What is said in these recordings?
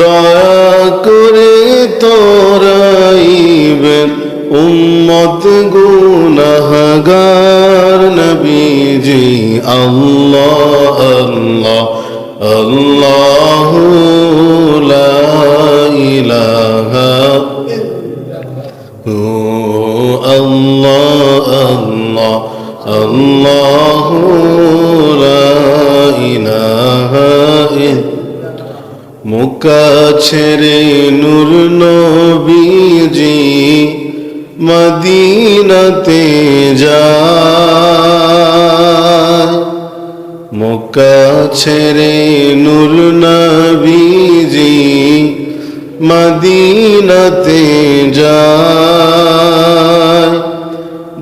দয়া করে তোরাইবেন উম্মত গুনাহগার নবীজি। আল্লাহ আল্লাহ আল্লাহ লা ইলাহা ও আল্লাহ আল্লাহ আল্লাহ লা ইলাহা ইল্লা মুকা ছেড়ে নূর নবীজি মদিনাতে যায়। মুকা ছেড়ে নূর নবীজি মদিনাতে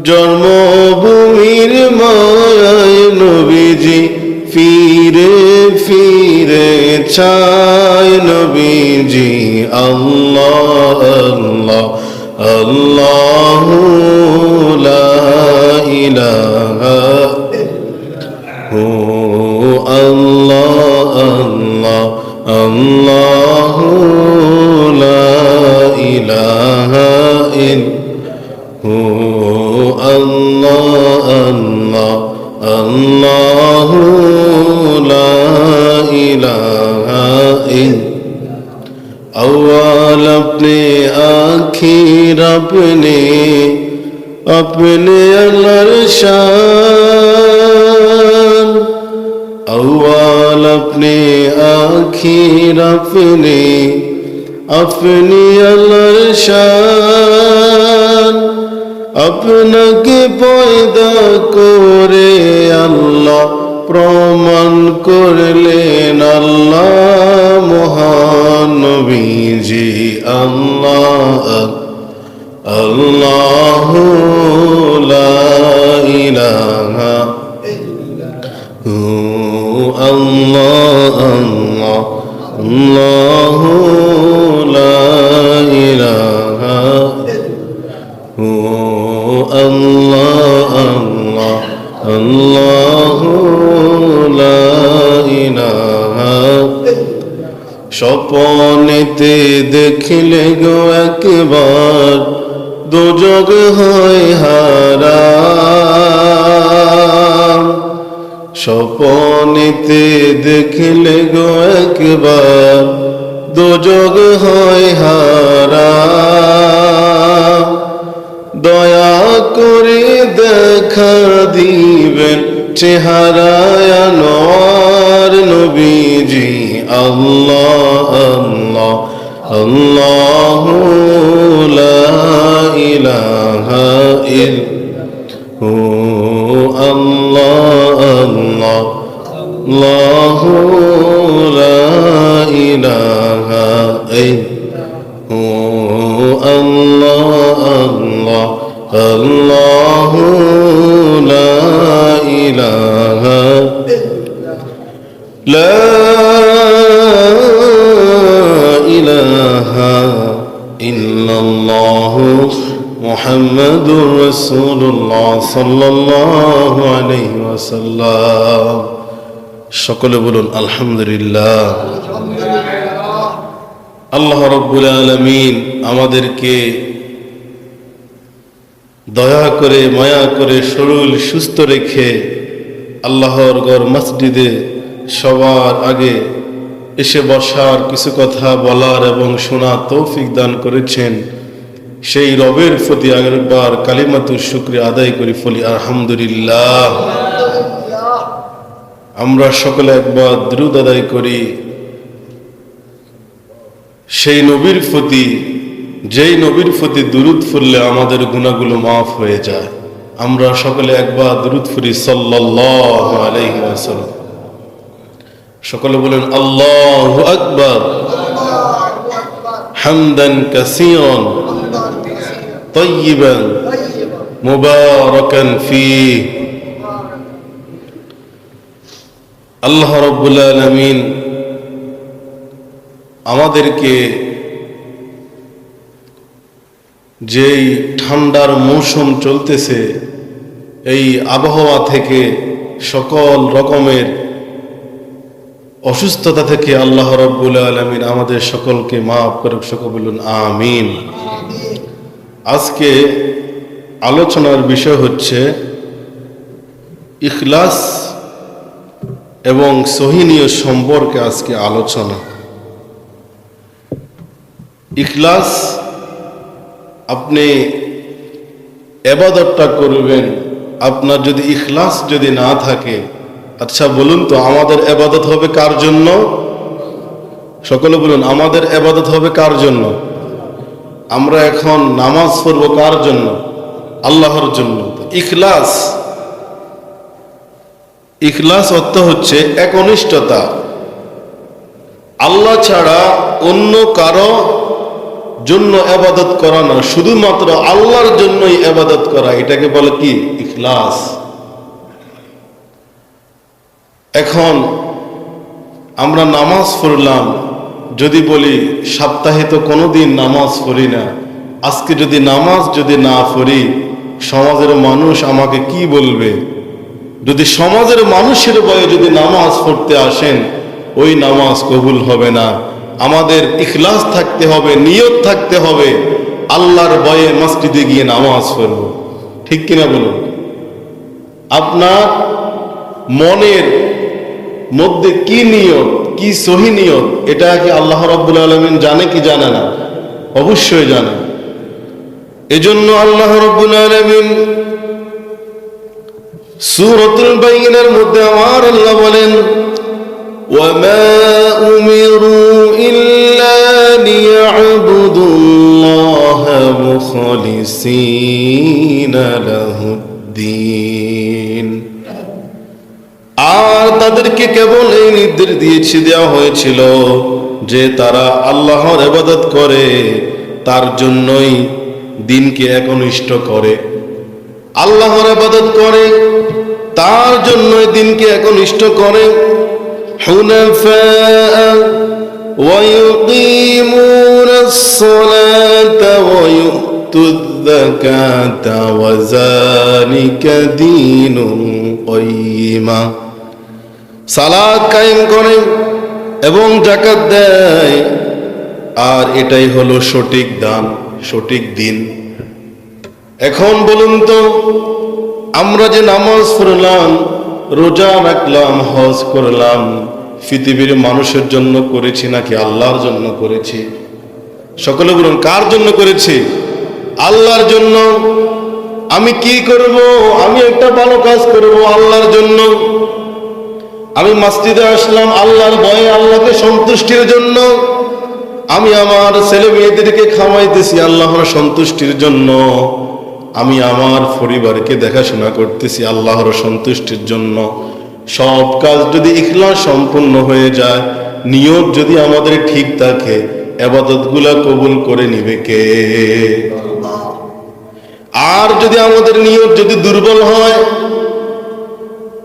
জন্মভূমির মায় নবীজি ফিরে ফিরে চায় নবীজি। আল্লাহ আল্লাহ আল্লাহ ইলাহা ও আল্লাহ আল্লাহ আল্লাহ আপনি আল্লাহর শান। আওয়াল আপনি, আখির আপনি আপনি আল্লাহর শান। আপনাকে পয়দা করে আল্লাহ, প্রমাণ করলেন আল্লাহ মহানবীজি, আল্লাহ ইলাহা ও আল্লাহ আল্লাহ আল্লাহ লা ইলাহা ও আল্লাহ আল্লাহ আল্লাহ লা ইলাহা স্বপনেতে দেখিলে গো একবার দুযোগ হয় হারা। স্বপনেতে দেখিলে গো একবার দুযোগ হয় হারা। দয়া করে দেখা দিবেন চেহারায় নবীজি, আল্লাহ আল্লাহ। আল্লাহ লা ইলাহা ইল্লা ও আল্লাহ আল্লাহ আল্লাহ লা ইলাহা ইল্লা ও আল্লাহ আল্লাহ আল্লাহ লা ইলাহা লা ইল্লাল্লাহ মুহাম্মাদুর রাসূলুল্লাহ সাল্লাল্লাহু আলাইহি ওয়াসাল্লাম সকলে বলুন, আলহামদুলিল্লাহ। আল্লাহ রব্বুল আলমিন আমাদেরকে দয়া করে, মায়া করে শরীর সুস্থ রেখে আল্লাহর গড় মসজিদে সবার আগে এসে বসার কিছু কথা বলার এবং শোনা তৌফিক দান করেছেন। সেই রবের প্রতি আগেরবার কালিমাতুর শুক্রিয়া আদায় করি ফলি আলহামদুলিল্লাহ। আমরা সকলে একবার দ্রুত আদায় করি। সেই নবীর প্রতি, যেই নবীর প্রতি দুরুদ ফুললে আমাদের গুণাগুলো মাফ হয়ে যায়। আমরা সকলে একবার দুরুদ ফুরি সাল্লাল্লাহু সকলে বলেন, আল্লাহ আকবার। হামদান কাসীরান। طيبا, مباركا فيه. আল্লাহ রব্বুল আলমিন আমাদেরকে যেই ঠান্ডার মৌসুম চলতেছে, এই আবহাওয়া থেকে সকল রকমের অসুস্থতা থেকে আল্লাহ রব্বুল আলমিন আমাদের সকলকে মাফ করুক সকল বলুন আমিন। আজকে আলোচনার বিষয় হচ্ছে ইখলাস এবং সহিনীয় সম্পর্কে আজকে আলোচনা। ইখলাস আপনি এবাদতটা করবেন, আপনার যদি ইখলাস যদি না থাকে আচ্ছা বলুন তো, আমাদের এবাদত হবে কার জন্য? সকলে বলুন, আমাদের এবাদত হবে কার জন্য? আমরা এখন নামাজ পড়ব কার জন্য? আল্লাহর জন্য। ইখলাস। ইখলাস অর্থ হচ্ছে একনিষ্ঠতা। আল্লাহ ছাড়া অন্য কারও জন্য আবাদত করা না, শুধুমাত্র আল্লাহর জন্যই আবাদত করা। এটাকে বলে কি? ইখলাস। এখন আমরা নামাজ পড়লাম যদি বলি, সপ্তাহে তো কোনোদিন নামাজ পড়ি না। আজকে যদি নামাজ যদি না পড়ি, সমাজের মানুষ আমাকে কি বলবে? যদি সমাজের মানুষের বয়ে যদি নামাজ পড়তে আসেন, ওই নামাজ কবুল হবে না। আমাদের ইখলাস থাকতে হবে, নিয়ত থাকতে হবে। আল্লাহর বয়ে মসজিদে গিয়ে নামাজ পড়ব। ঠিক কিনা বলুন? আপনার মনের মধ্যে কি নিয়ত কি সহি নিয়ত এটা কি আল্লাহ রব্বুল আলমিন জানে কি জানে না অবশ্যই জানে এজন্য আল্লাহ রব্বুল আলমিন সুরতুল বাইনের মধ্যে আমার আল্লাহ বলেন وما أمروا إلا ليعبدوا الله مخلصين له الدين আর তাদেরকে কেবল এই নির্দেশ দিয়েছে দেওয়া হয়েছিল যে তারা আল্লাহর ইবাদত করে তার জন্যই দিনকে একনিষ্ঠ করে আল্লাহর ইবাদত করে তার জন্যই দিনকে একনিষ্ঠ করে حنفاء ويقيمون الصلاة ويؤتوا الزكاة وذلك دين قيما সালাদ কায়েম করে এবং জাকাত দেয়। আর এটাই হলো সঠিক দান, সঠিক দিন। এখন বলুন তো, আমরা যে নামাজ পড়লাম, রোজা রাখলাম, হজ করলাম, পৃথিবীর মানুষের জন্য করেছি নাকি আল্লাহর জন্য করেছি? সকলে বলুন, কার জন্য করেছি? আল্লাহর জন্য। আমি কি করব? আমি একটা ভালো কাজ করব আল্লাহর জন্য। আমি মসজিদে আসলাম, আল্লাহর ভয়ে আল্লাহকে সন্তুষ্টির জন্য। আমি আমার ছেলে মেয়েদেরকে খাওয়াইতেছি, আল্লাহর সন্তুষ্টির জন্য। আমি আমার পরিবারকে দেখাশোনা করতেছি, আল্লাহর সন্তুষ্টির জন্য। সব কাজ যদি ইখলাস সম্পূর্ণ হয়ে যায়, নিয়োগ যদি আমাদের ঠিক থাকে আবাদতগুলা কবুল করে নিবে কে? আর যদি আমাদের নিয়োগ যদি দুর্বল হয়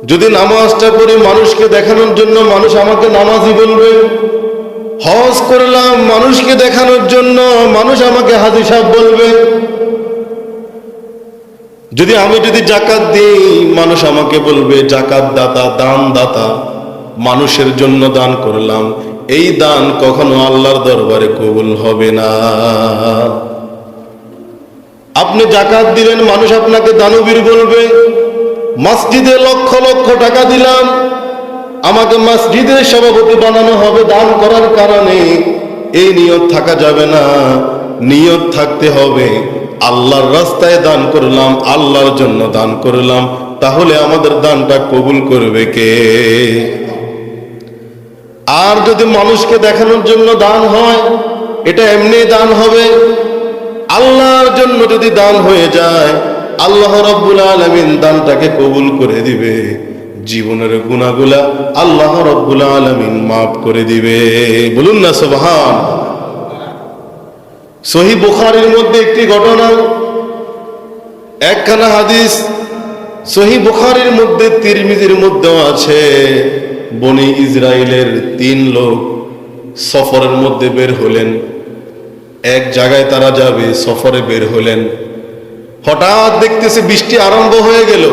যদি নামাজটা করে মানুষকে দেখানোর জন্য মানুষ আমাকে নামাজি বলবে, হজ করলাম মানুষকে দেখানোর জন্য মানুষ আমাকে হাজি সাহেব বলবে। যদি আমি যদি জাকাত দিই, মানুষ আমাকে বলবে জাকাত দাতা দান দাতা মানুষের জন্য দান করলাম, এই দান কখনো আল্লাহর দরবারে কবুল হবে না। আপনি জাকাত দিলেন, মানুষ আপনাকে দানবীর বলবে মসজিদে লক্ষ লক্ষ টাকা দিলাম। আমাকে মসজিদের সভাপতি বানানো হবে দান করার কারণে এই নিয়ত থাকা যাবে না। নিয়ত থাকতে হবে, আল্লাহর রাস্তায় দান করলাম, আল্লাহর জন্য দান করলাম। তাহলে আমাদের দানটা কবুল করবে কে? আর যদি মানুষকে দেখানোর জন্য দান হয়, এটা এমনি দান হবে। আল্লাহর জন্য যদি দান হয়ে যায় আল্লাহ রব্বুল আলমিন দানটাকে কবুল করে দিবে। জীবনের গুণাগুলা আল্লাহ রব্বুল আলমিন মাফ করে দিবে। বলুন না সোভান সহি বুখারির মধ্যে একটি ঘটনা, একখানা হাদিস, সহি বুখারির মধ্যে তিরমিজির মধ্যেও আছে। বনি ইসরায়েলের তিন লোক সফরের মধ্যে বের হলেন। এক জায়গায় তারা যাবে, সফরে বের হলেন। হঠাৎ দেখতেছে বৃষ্টি আরম্ভ হয়ে গেল।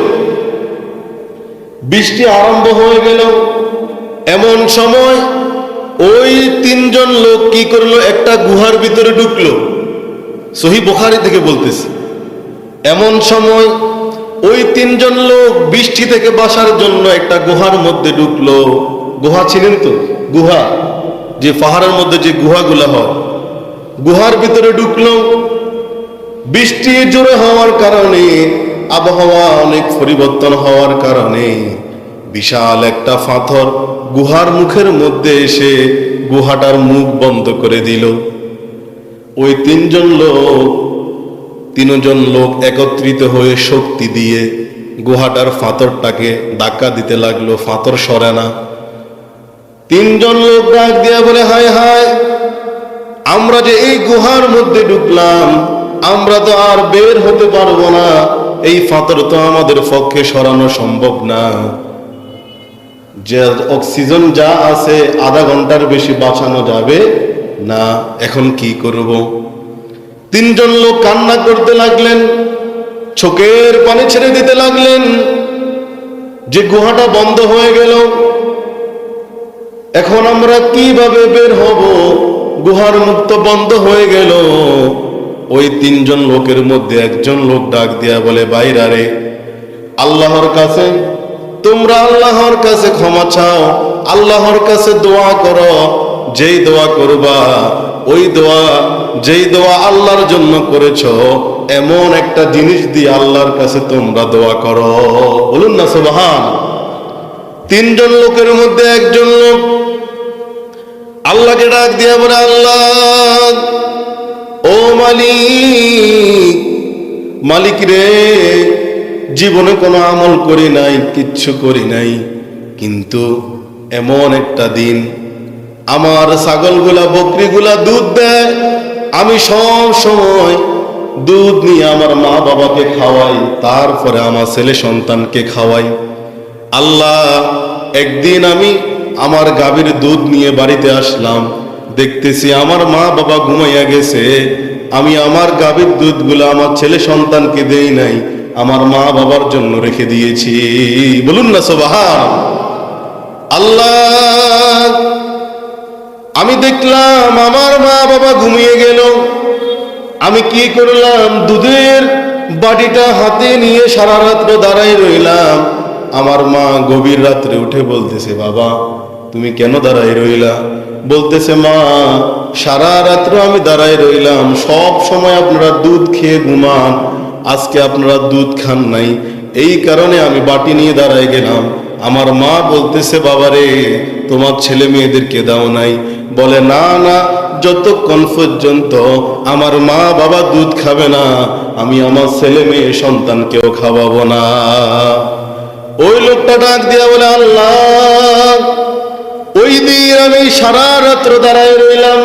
বৃষ্টি আরম্ভ হয়ে গেল। এমন সময় ওই তিনজন লোক কি করল? একটা গুহার ভিতরে ঢুকলো। সহি বোখারি থেকে বলতেছে। এমন সময় ওই তিনজন লোক বৃষ্টি থেকে বাসার জন্য একটা গুহার মধ্যে ঢুকলো। গুহা ছিলেন তো? গুহা। যে পাহাড়ের মধ্যে যে গুহাগুলা হয়। গুহার ভিতরে ঢুকলো। বৃষ্টি জোরে হওয়ার কারণে, আবহাওয়া অনেক পরিবর্তন হওয়ার কারণে বিশাল একটা পাথর গুহার মুখের মধ্যে এসে গুহাটার মুখ বন্ধ করে দিল। ওই তিনজন লোক তিনজন লোক একত্রিত হয়ে শক্তি দিয়ে গুহাটার ফাতরটাকে ধাক্কা দিতে লাগল ফাতর সরে না। তিনজন লোক ডাক দিয়া বলে, হায় হায়, আমরা যে এই গুহার মধ্যে ঢুকলাম আমরা তো আর বের হতে পারব না। এই ফাতর তো আমাদের পক্ষে সরানো সম্ভব না। যে অক্সিজেন যা আছে, আধা ঘণ্টার বেশি বাঁচানো যাবে না, এখন কি করব? তিনজন লোক কান্না করতে লাগলেন, চোখের পানি ছেড়ে দিতে লাগলেন। যে গুহাটা বন্ধ হয়ে গেল, এখন আমরা কীভাবে বের হব? গুহার মুক্ত বন্ধ হয়ে গেল। ওই তিনজন লোকের মধ্যে একজন লোক ডাক দিয়া বলে বাইরারে আল্লাহর কাছে, তোমরা আল্লাহর কাছে ক্ষমা চাও, আল্লাহর কাছে দোয়া করো, যেই দোয়া করবা, ওই দোয়া, যেই দোয়া আল্লাহর জন্য করেছ, এমন একটা জিনিস দিয়ে আল্লাহর কাছে তোমরা দোয়া করো। বলুন না, সুবহান। তিনজন লোকের মধ্যে একজন লোক আল্লাহকে ডাক দিয়া বলে, আল্লাহ ও মালিক মালিক রে, জীবনে কোনো আমল করি নাই, কিচ্ছু করি নাই। কিন্তু এমন একটা দিন, আমার ছাগলগুলা, বকরিগুলা দুধ দেয়, আমি সব সময় দুধ নিয়ে আমার মা বাবাকে খাওয়াই, তারপরে আমার ছেলে সন্তানকে খাওয়াই। আল্লাহ, একদিন আমি আমার গাভীর দুধ নিয়ে বাড়িতে আসলাম। দেখতেছি আমার মা বাবা ঘুমাইয়া গেছে। আমি আমার গাভীর দুধগুলো আমার ছেলে সন্তানকে দেই নাই, আমার মা বাবার জন্য রেখে দিয়েছি। বলুন না সবাহার আল্লাহ, আমি দেখলাম আমার মা বাবা ঘুমিয়ে গেল। আমি কি করলাম? দুধের বাটিটা হাতে নিয়ে সারা রাত্র দাঁড়াই রইলাম। আমার মা গভীর রাত্রে উঠে বলতেছে, বাবা, তুমি কেন দাঁড়াই রইলা? বলতেছে, মা, সারা রাত্র আমি দাঁড়াই রইলাম। সব সময় আপনারা দুধ খেয়ে ঘুমান। আজকে আপনারা দুধ খান নাই। এই কারণে আমি বাটি নিয়ে দাঁড়াই গেলাম। আমার মা বলতেছে, বাবারে, তোমার ছেলে মেয়েদেরকে দাও নাই। বলে, না না, যতক্ষণ পর্যন্ত আমার মা বাবা দুধ খাবে না, আমি আমার ছেলে মেয়ে সন্তানকেও খাওয়াবো না। ওই লোকটা ডাক দিয়া বলে, আল্লাহ সারা রাত্র দাঁড়ায় রইলাম।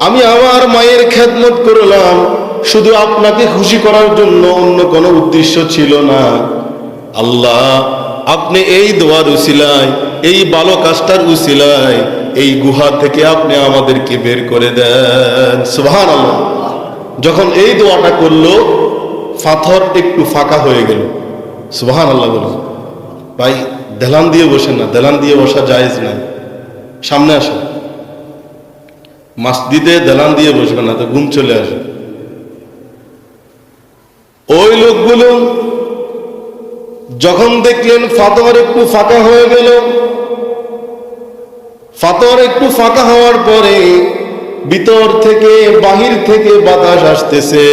আমি আমার মায়ের খেদমত করলাম। শুধু আপনাকে খুশি করার জন্য অন্য কোনো উদ্দেশ্য ছিল না। আল্লাহ, আপনি এই দোয়ার উসিলায়, এই বালো কাজটার এই গুহা থেকে আপনি আমাদেরকে বের করে দেন। সুবহান আল্লাহ যখন এই দোয়াটা করল, পাথর একটু ফাঁকা হয়ে গেল। সুবহান আল্লাহ বলুন। ভাই, দেলান দিয়ে বসেন না, দেলান দিয়ে বসা জায়েজ নাই। সামনে আসেন মাসজিদে দালান দিয়ে বসবেন না, তো ঘুম চলে আসবে। ওই লোকগুলো যখন দেখলেন ফাতর একটু ফাঁকা হয়ে গেল ফাতর একটু ফাঁকা হওয়ার পরে ভিতর থেকে বাহির থেকে বাতাস আসতেছে,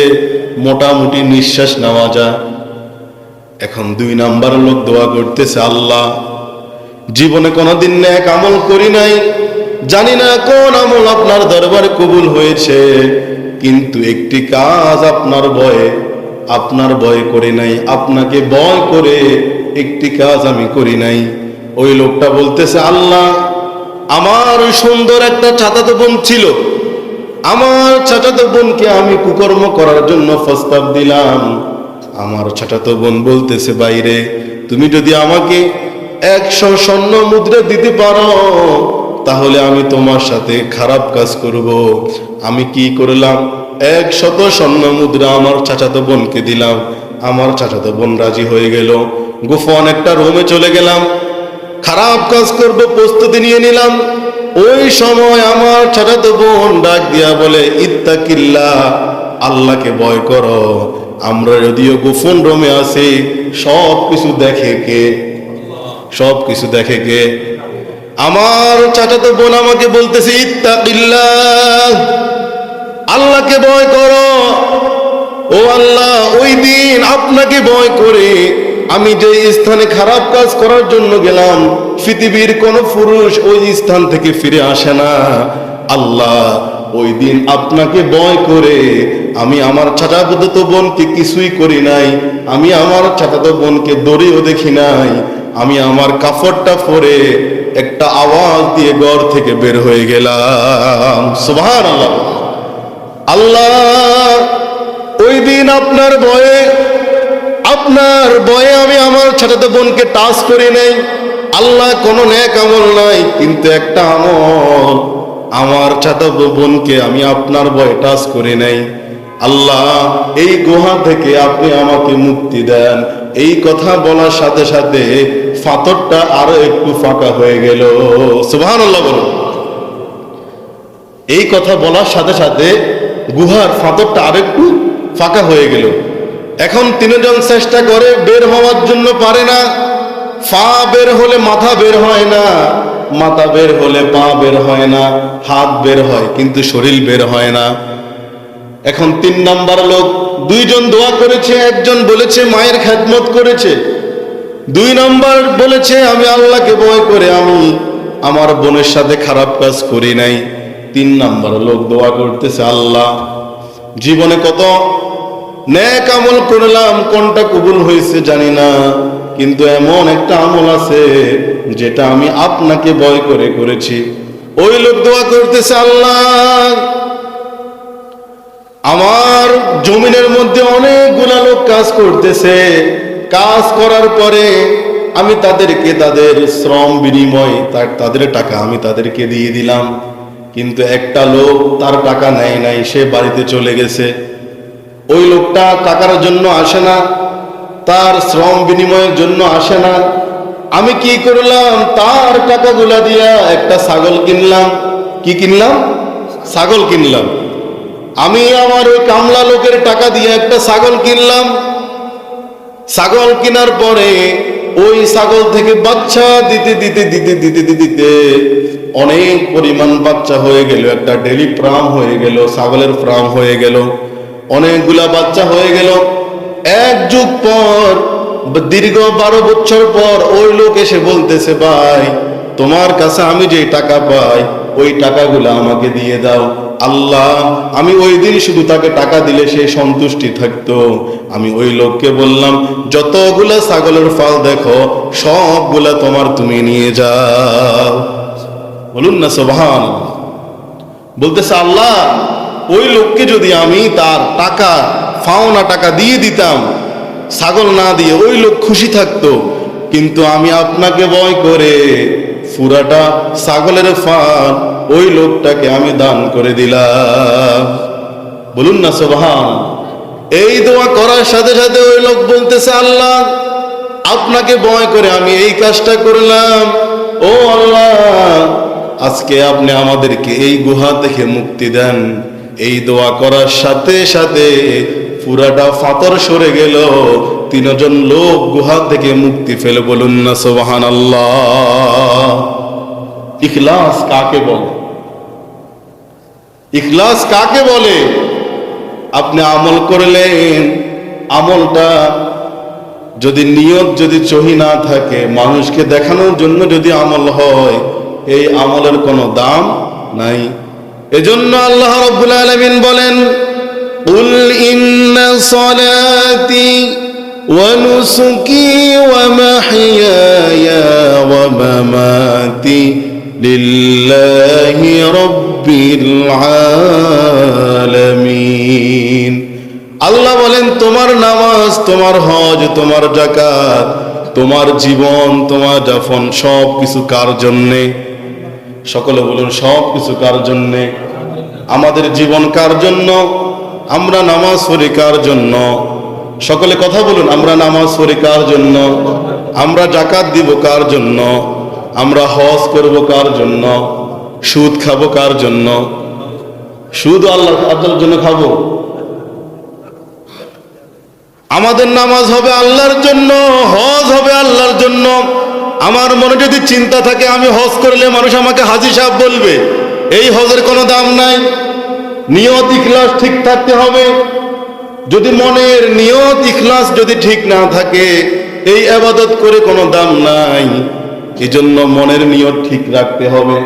মোটামুটি নিঃশ্বাস নেওয়া যায়। এখন দুই নাম্বার লোক দোয়া করতেছে, আল্লাহ জীবনে কোনোদিন ন্যাক আমল করি নাই। জানি না কোন আমল আপনার দরবারে কবুল হয়েছে, কিন্তু একটি কাজ আপনার ভয়ে, আপনার ভয় করি নাই, আপনাকে ভয় করে একটি কাজ আমি করি নাই। ওই লোকটা বলতেছে, আল্লাহ, আমার সুন্দর একটা চাচাতো বোন ছিল। আমার চাচাতো বোনকে আমি কুকর্ম করার জন্য প্রস্তাব দিলাম। আমার চাচাতো বোন বলতেছে বাইরে তুমি যদি আমাকে একশো স্বর্ণ মুদ্রা দিতে পারো, তাহলে আমি তোমার সাথে খারাপ কাজ করব। আমি কি করলাম? এক শত স্বর্ণ মুদ্রা আমার চাচাতো বোনকে দিলাম। আমার চাচাতো বোন রাজি হয়ে গেল। গোফন একটা রুমে চলে গেলাম। খারাপ কাজ করব, প্রস্তুতি নিয়ে নিলাম। ওই সময় আমার চাচাতো বোন ডাক দিয়া বলে, ইত্তাকিল্লা, আল্লাহকে ভয় করো। আমরা যদিও গোফন রোমে আছি সব কিছু দেখে কে সব কিছু দেখে কে? আমার চাচাতো বোন আমাকে বলতেছে, ইত্তাকিল্লাহ, আল্লাহকে ভয় করো। ও আল্লাহ, ওই দিন আপনাকে ভয় করে আমি যে স্থানে খারাপ কাজ করার জন্য গেলাম, পৃথিবীর কোন পুরুষ ওই স্থান থেকে ফিরে আসে না। আল্লাহ, ওই দিন আপনাকে ভয় করে। আমি আমার চাচাতো বোনকে কিছুই করি নাই, আমি আমার চাচাতো বোনকে দড়িও দেখি নাই। আমি আমার কাপড়টা পরে একটা আওয়াজ দিয়ে ঘর থেকে বের হয়ে গেলাম। সুবহান আল্লাহ আল্লাহ ওই দিন আপনার ভয়ে আপনার ভয়ে আমি আমার ছোটতে বোনকে টাচ করি নাই। আল্লাহ কোনো ন্যাক আমল নাই, কিন্তু একটা আমল, আমার ছোট বোনকে আমি আপনার ভয়ে টাচ করি নাই। আল্লাহ, এই গুহা থেকে আপনি আমাকে মুক্তি দেন। এই কথা বলার সাথে সাথে ফাতরটা আরও একটু ফাঁকা হয়ে গেল। সুবহান আল্লাহ এই কথা বলার সাথে সাথে গুহার ফাঁদরটা আরেকটু ফাঁকা হয়ে গেল। এখন তিনজন চেষ্টা করে বের হওয়ার জন্য পারে না। পা বের হলে মাথা বের হয় না, মাথা বের হলে পা বের হয় না, হাত বের হয় কিন্তু শরীর বের হয় না। এখন তিন নাম্বার লোক, দুইজন দোয়া করেছে, একজন বলেছে মায়ের খেদমত করেছে। দুই নাম্বার বলেছে, আমি আল্লাহকে ভয় করে আমি আমার বোনের সাথে খারাপ কাজ করি নাই। তিন নাম্বার লোক দোয়া করতেছে, আল্লাহ, জীবনে কত ন্যাক আমল করলাম, কোনটা কবুল হয়েছে জানি না, কিন্তু এমন একটা আমল আছে যেটা আমি আপনাকে ভয় করে করেছি। ওই লোক দোয়া করতেছে, আল্লাহ আমার জমিনের মধ্যে অনেকগুলা লোক কাজ করতেছে। কাজ করার পরে আমি তাদেরকে তাদের শ্রম বিনিময় তাদের টাকা আমি তাদেরকে দিয়ে দিলাম। কিন্তু একটা লোক তার টাকা নেয় নাই, সে বাড়িতে চলে গেছে। ওই লোকটা টাকার জন্য আসে না, তার শ্রম বিনিময়ের জন্য আসে না। আমি কি করলাম, তার টাকাগুলা দিয়া একটা ছাগল কিনলাম। কি কিনলাম? ছাগল কিনলাম। আমি আমার ওই কামলা লোকের টাকা দিয়ে একটা ছাগল কিনলাম। ছাগল কেনার পরে ওই ছাগল থেকে বাচ্চা দিতে দিতে দিতে দিতে দিতে অনেক পরিমাণ বাচ্চা হয়ে গেল। একটা ডেলি ফার্ম হয়ে গেল, ছাগলের ফার্ম হয়ে গেল, অনেকগুলা বাচ্চা হয়ে গেল। এক যুগ পর, দীর্ঘ বারো বছর পর ওই লোক এসে বলতেছে, ভাই, তোমার কাছে আমি যে টাকা পাই ওই টাকাগুলো আমাকে দিয়ে দাও। আল্লাহ, আমি ওই দিন শুধু তাকে টাকা দিলে সে সন্তুষ্টি থাকতো। আমি ওই লোককে বললাম, যতগুলা ছাগলের ফল দেখো, সবগুলা তোমার তুমি নিয়ে যাও। বলুন না সোভান বলতেছে, আল্লাহ, ওই লোককে যদি আমি তার টাকা, ফাওনা টাকা দিয়ে দিতাম, ছাগল না দিয়ে ওই লোক খুশি থাকতো, কিন্তু আমি আপনাকে ভয় করে পুরাটা ছাগলের ফান, ওই লোকটাকে আমি দান করে দিলাম। বলুন না সোভান এই দোয়া করার সাথে সাথে ওই লোক বলতেছে, আল্লাহ, আপনাকে ভয় করে আমি এই কাজটা করলাম। ও আল্লাহ, আজকে আপনি আমাদেরকে এই গুহা থেকে মুক্তি দেন। এই দোয়া করার সাথে সাথে পুরাটা ফাতর সরে গেল। তিনজন লোক গুহা থেকে মুক্তি ফেলে বলুন না সোবাহান আল্লাহ ইখলাস কাকে বলে ইখলাস কাকে বলে আপনি আমল করলেন আমলটা যদি নিয়ত যদি চহি না থাকে মানুষকে দেখানোর জন্য যদি আমল হয় এই আমলের কোনো দাম নাই এজন্য আল্লাহ রব্বুল আলামিন বলেন قل إن صلاتي ونسكي ومحياي ومماتي لله رب العالمين আল্লাহ বলেন তোমার নামাজ তোমার হজ তোমার জাকাত তোমার জীবন তোমার যাপন সব কিছু কার জন্যে সকলে বলুন সব কিছু কার জন্যে আমাদের জীবন কার জন্য আমরা নামাজ পড়ি কার জন্য সকলে কথা বলুন, আমরা নামাজ পড়ি কার জন্য? আমরা জাকাত দিব কার জন্য? আমরা হজ করব কার জন্য? সুদ খাব কার জন্য? সুদ আল্লাহ আল্লাহর জন্য খাব। আমাদের নামাজ হবে আল্লাহর জন্য, হজ হবে আল্লাহর জন্য। আমার মনে যদি চিন্তা থাকে, আমি হজ করলে মানুষ আমাকে হাজি সাহেব বলবে, এই হজের কোনো দাম নাই। নিয়ত, ইখলাস ঠিক থাকতে হবে। যদি মনের নিয়ত ইখলাস যদি ঠিক না থাকে, এই আবাদত করে কোনো দাম নাই। এই জন্য মনের নিয়ত ঠিক রাখতে হবে।